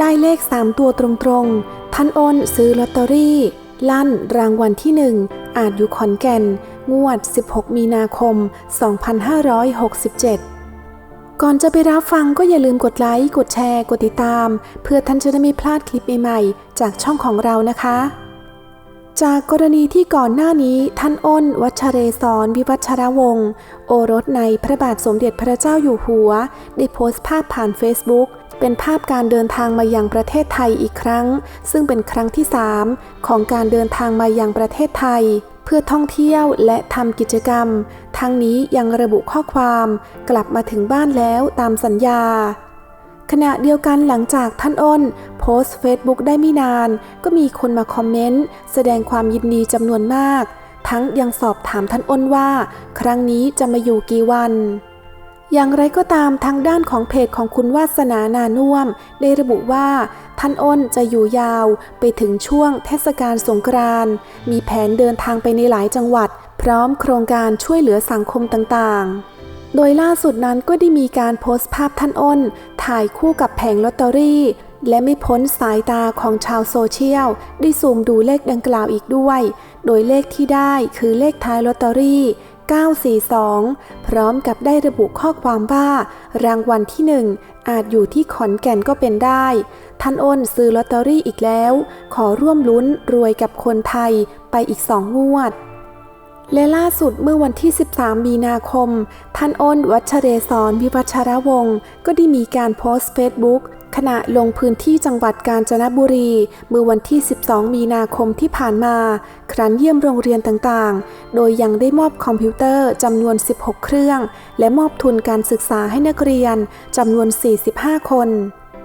ได้เลข 3 ตัวตรงๆท่านอ้นซื้อลอตเตอรี่ ลั่นรางวัลที่ 1 อาจอยู่ขอนแก่น งวด 16 มีนาคม 2567 ก่อนจะไปรับฟังก็อย่าลืมกดไลค์ กดแชร์ กดติดตาม เพื่อท่านจะได้ไม่พลาดคลิปใหม่ๆ จากช่องของเรานะคะ จากกรณีที่ก่อนหน้านี้ท่านอ้น วัชเรศรวิวัชรวงศ์โอรสในพระบาทสมเด็จพระเจ้าอยู่หัว ได้โพสต์ภาพผ่าน Facebook เป็นภาพการเดินทางมายังประเทศไทยอีกครั้ง ซึ่งเป็นครั้งที่ 3 ของการเดินทางมายังประเทศไทย เพื่อท่องเที่ยวและทำกิจกรรม ทั้งนี้ยังระบุข้อความกลับมาถึงบ้านแล้วตามสัญญา ขณะเดียวกันหลังจากท่านอ้น โพสต์เฟซบุ๊กได้ไม่นาน ก็มีคนมาคอมเมนต์แสดงความยินดีจำนวนมาก ทั้งยังสอบถามท่านอ้นว่า ครั้งนี้จะมาอยู่กี่วัน อย่างไรก็ตามทางด้านของเพจของคุณวาสนานานุ่วม ได้ระบุว่า ท่านอ้นจะอยู่ยาวไปถึงช่วงเทศกาลสงกรานต์มีแผนเดินทางไปในหลายจังหวัด พร้อมโครงการช่วยเหลือสังคมต่างๆ โดยล่าสุดนั้นก็ได้มีการโพสต์ภาพท่านอ้น ถ่ายคู่กับแผงลอตเตอรี่ และไม่พ้นสายตาของชาวโซเชียล ได้ซูมดูเลขดังกล่าวอีกด้วย โดยเลขที่ได้คือเลขท้ายลอตเตอรี่ 942 พร้อมกับได้ระบุข้อความว่า รางวัลที่ 1 อาจอยู่ที่ขอนแก่นก็เป็นได้ ท่านอ้นซื้อลอตเตอรี่อีกแล้ว ขอร่วมลุ้นรวยกับคนไทยไปอีกสองงวด และล่าสุดเมื่อวันที่ 13 มีนาคม ท่านอ้นวัชเรศรวิวัชรวงศ์ก็ได้มีการโพสต์เฟซบุ๊ก ณะลงพื้นที่จังหวัดกาญจนบุรี เมื่อวันที่ 12 มีนาคมที่ผ่านมา ครั้นเยี่ยมโรงเรียนต่างๆ โดยยังได้มอบคอมพิวเตอร์จำนวน 16 เครื่อง และมอบทุนการศึกษาให้นักเรียนจำนวน 45 คน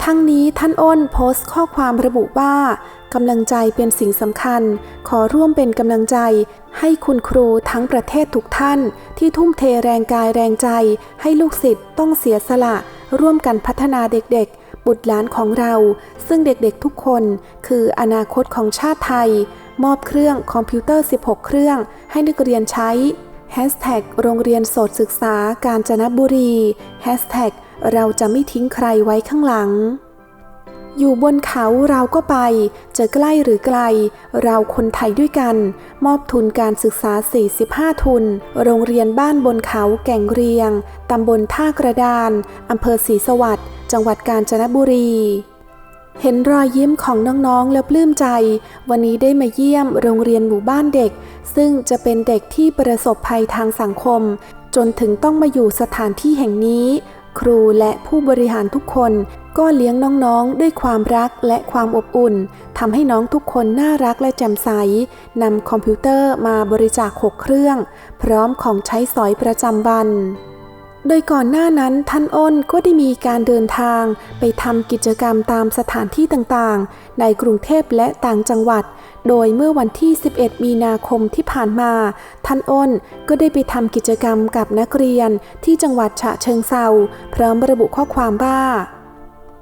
ทั้งนี้ท่านอ้นโพสต์ข้อความระบุว่ากำลังใจเป็นสิ่งสำคัญ ขอร่วมเป็นกำลังใจ ให้คุณครูทั้งประเทศทุกท่าน ที่ทุ่มเทแรงกายแรงใจ ให้ลูกศิษย์ต้องเสียสละ ร่วมกันพัฒนาเด็กๆ บุตรหลานของเราซึ่งเด็กๆทุกคนคืออนาคตของชาติไทย มอบเครื่องคอมพิวเตอร์ 16 เครื่องให้นักเรียนใช้ Hashtag โรงเรียนโสตศึกษาการจนบุรี Hashtag เราจะไม่ทิ้งใครไว้ข้างหลัง อยู่บนเขาเราก็ไป จะใกล้หรือไกล เราคนไทยด้วยกัน มอบทุนการศึกษา 45 ทุน โรงเรียนบ้านบนเขาแก่งเรียง ตำบลท่ากระดาน อำเภอศรีสวัสดิ์ จังหวัดกาญจนบุรี เห็นรอยยิ้มของน้องๆ แล้วปลื้มใจ วันนี้ได้มาเยี่ยมโรงเรียนหมู่บ้านเด็ก ซึ่งจะเป็นเด็กที่ประสบภัยทางสังคม จนถึงต้องมาอยู่สถานที่แห่งนี้ ครูและผู้บริหารทุกคนก็เลี้ยงน้องๆ ด้วยความรักและความอบอุ่นทำให้น้องทุกคนน่ารักและแจ่มใสนำคอมพิวเตอร์มาบริจาค 6 เครื่อง พร้อมของใช้สอยประจำวัน โดยก่อนหน้านั้นท่านอ้นก็ได้มีการเดินทาง ไปทำกิจกรรมตามสถานที่ต่างๆ ในกรุงเทพและต่างจังหวัด โดยเมื่อวันที่ 11 มีนาคมที่ผ่านมา ท่านอ้นก็ได้ไปทำกิจกรรมกับนักเรียนที่จังหวัดฉะเชิงเซาพร้อมระบุข้อความว่า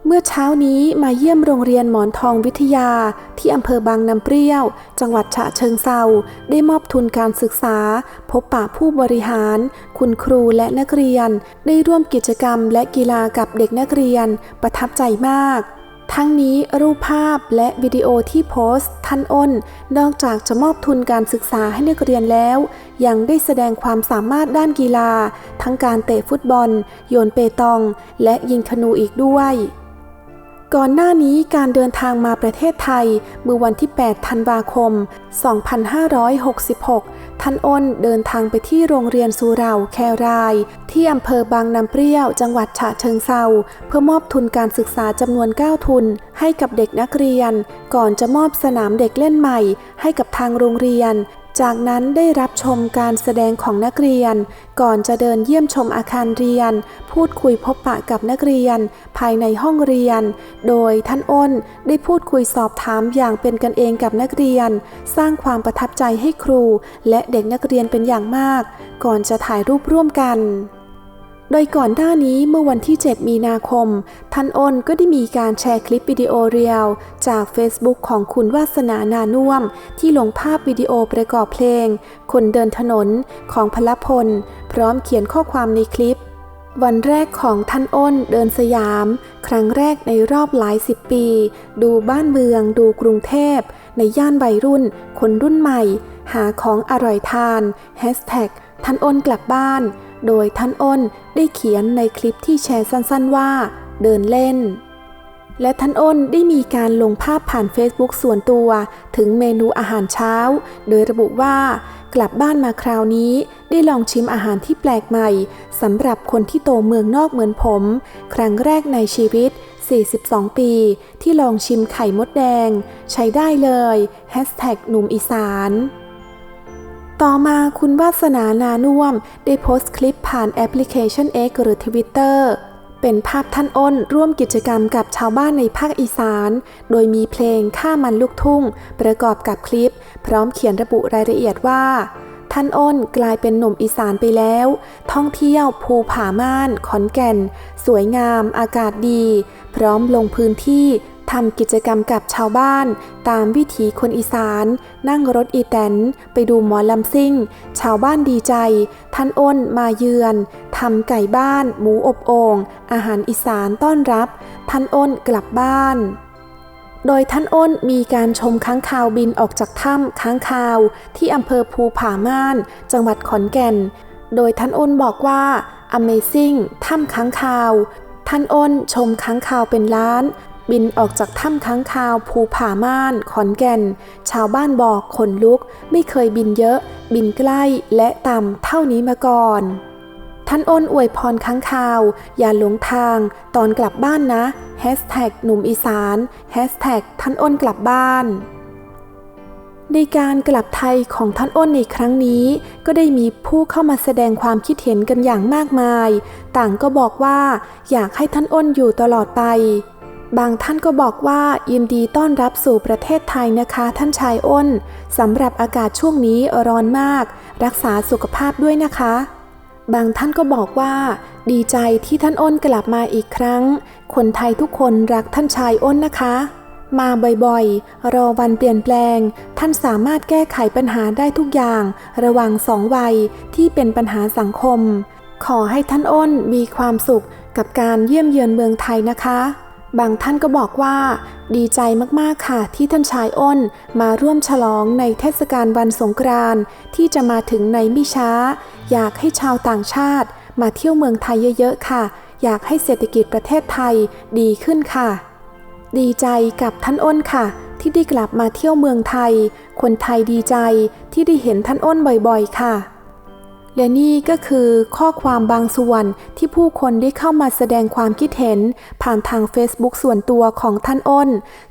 เมื่อเช้านี้มาเยี่ยมโรงเรียนหมอนทองวิทยา ที่อำเภอบางน้ำเปรี้ยว จังหวัดฉะเชิงเซาได้มอบทุนการศึกษา พบปะผู้บริหาร คุณครูและนักเรียน ได้ร่วมกิจกรรมและกีฬากับเด็กนักเรียน ประทับใจมาก ทั้งนี้รูปภาพและวิดีโอที่โพสต์ ท่านอ้น นอกจากจะมอบทุนการศึกษาให้นักเรียนแล้ว ยังได้แสดงความสามารถด้านกีฬา ทั้งการเตะฟุตบอล โยนเปตอง และยิงธนูอีกด้วย ก่อนหน้านี้การเดินทางมาประเทศไทย เมื่อวันที่ 8 ธันวาคม 2566 ท่านอ้นเดินทางไปที่โรงเรียนสุเหราแคราย ที่อำเภอบางน้ำเปรี้ยว จังหวัดฉะเชิงเซาเพื่อมอบทุนการศึกษาจำนวน 9 ทุน ให้กับเด็กนักเรียน ก่อนจะมอบสนามเด็กเล่นใหม่ ให้กับทางโรงเรียน จากนั้นได้รับชมการแสดงของนักเรียน ก่อนจะเดินเยี่ยมชมอาคารเรียน พูดคุยพบปะกับนักเรียน ภายในห้องเรียน โดยท่านอ้นได้พูดคุยสอบถามอย่างเป็นกันเองกับนักเรียน สร้างความประทับใจให้ครู และเด็กนักเรียนเป็นอย่างมาก ก่อนจะถ่ายรูปร่วมกัน โดยก่อนหน้านี้เมื่อวันที่ 7 มีนาคม ท่านอ้นก็ได้มีการแชร์คลิปวิดีโอเรียลจาก Facebook ของคุณวาสนานานุ่ม ที่ลงภาพวิดีโอประกอบเพลง คนเดินถนนของพลพล พร้อมเขียนข้อความในคลิป วันแรกของท่านอ้นเดินสยาม ครั้งแรกในรอบหลายสิบปี ดูบ้านเมือง ดูกรุงเทพ ในย่านวัยรุ่น คนรุ่นใหม่ หาของอร่อยทานแฮชแท็กท่านอ้นกลับบ้าน โดยท่านอ้นได้เขียนในคลิปที่แชร์สั้นๆว่า เดินเล่น และท่านอ้นได้มีการลงภาพผ่าน Facebook ส่วนตัว ถึงเมนูอาหารเช้า โดยระบุว่ากลับบ้านมาคราวนี้ ได้ลองชิมอาหารที่แปลกใหม่สำหรับคนที่โตเมืองนอกเหมือนผม ครั้งแรกในชีวิต 42 ปี ที่ลองชิมไข่มดแดง ใช้ได้เลยแฮชแท็กหนุ่มอีสาน ต่อมาคุณวาสนานานุ่วม ได้โพสต์คลิปผ่านแอปพลิเคชัน X หรือ Twitter เป็นภาพท่านอ้นร่วมกิจกรรมกับชาวบ้านในภาคอีสาน โดยมีเพลงข้ามันลูกทุ่ง ประกอบกับคลิป พร้อมเขียนระบุรายละเอียดว่า ท่านอ้นกลายเป็นหนุ่มอีสานไปแล้ว ท่องเที่ยวภูผาม่าน ขอนแก่น สวยงาม อากาศดี พร้อมลงพื้นที่ ทำกิจกรรมกับชาวบ้าน ตามวิถีคนอีสาน นั่งรถอีแตน ไปดูหมอลำซิ่ง ชาวบ้านดีใจ ท่านอ้นมาเยือนทำไก่บ้าน หมูอบโอ่งอาหารอีสานต้อนรับ ท่านอ้นกลับบ้านโดยท่านอ้นมีการชมค้างคาวบินออกจากถ้ำค้างคาว ที่อำเภอภูผาม่าน จังหวัดขอนแก่น โดยท่านอ้นบอกว่า Amazing ถ้ำค้างคาว ท่านอ้นชมค้างคาวเป็นล้าน บินออกจากถ้ำค้างคาวภูผาม่าน ขอนแก่น ชาวบ้านบอกขนลุก ไม่เคยบินเยอะ บินใกล้และต่ำเท่านี้มาก่อน ท่านอ้นอวยพรค้างคาว อย่าหลงทาง ตอนกลับบ้านนะแฮชแท็กหนุ่มอีสานแฮชแท็กท่านอ้นกลับบ้านในการกลับไทยของท่านอ้นในครั้งนี้ ก็ได้มีผู้เข้ามาแสดงความคิดเห็นกันอย่างมากมาย ต่างก็บอกว่าอยากให้ท่านอ้นอยู่ตลอดไป บางท่านก็บอกว่ายินดีต้อนรับสู่ประเทศไทยนะคะ ท่านชายอ้นสำหรับอากาศช่วงนี้ร้อนมาก รักษาสุขภาพด้วยนะคะ บางท่านก็บอกว่า ดีใจที่ท่านอ้นกลับมาอีกครั้ง คนไทยทุกคนรักท่านชายอ้นนะคะ มาบ่อยๆ รอวันเปลี่ยนแปลง ท่านสามารถแก้ไขปัญหาได้ทุกอย่าง ระหว่างสองวัยที่เป็นปัญหาสังคม ขอให้ท่านอ้นมีความสุขกับการเยี่ยมเยือนเมืองไทยนะคะ บางท่านก็บอกว่า ดีใจมากๆค่ะที่ท่านชายอ้นมาร่วมฉลองในเทศกาลวันสงกรานต์ที่จะมาถึงในไม่ช้า อยากให้ชาวต่างชาติ มาเที่ยวเมืองไทยเยอะๆค่ะ อยากให้เศรษฐกิจประเทศไทยดีขึ้นค่ะ ดีใจกับท่านอ้นค่ะ ที่ได้กลับมาเที่ยวเมืองไทย คนไทยดีใจที่ได้เห็นท่านอ้นบ่อยๆ ค่ะ และนี่ก็คือข้อความบางส่วนที่ผู้คนได้เข้ามาแสดงความคิดเห็น ผ่านทาง Facebook ส่วนตัวของท่านอ้น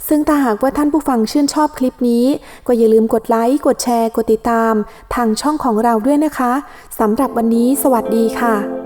ซึ่งถ้าหากว่าท่านผู้ฟังชื่นชอบคลิปนี้ ก็อย่าลืมกดไลค์ กดแชร์ กดติดตาม ทางช่องของเราด้วยนะคะสำหรับวันนี้ สวัสดีค่ะ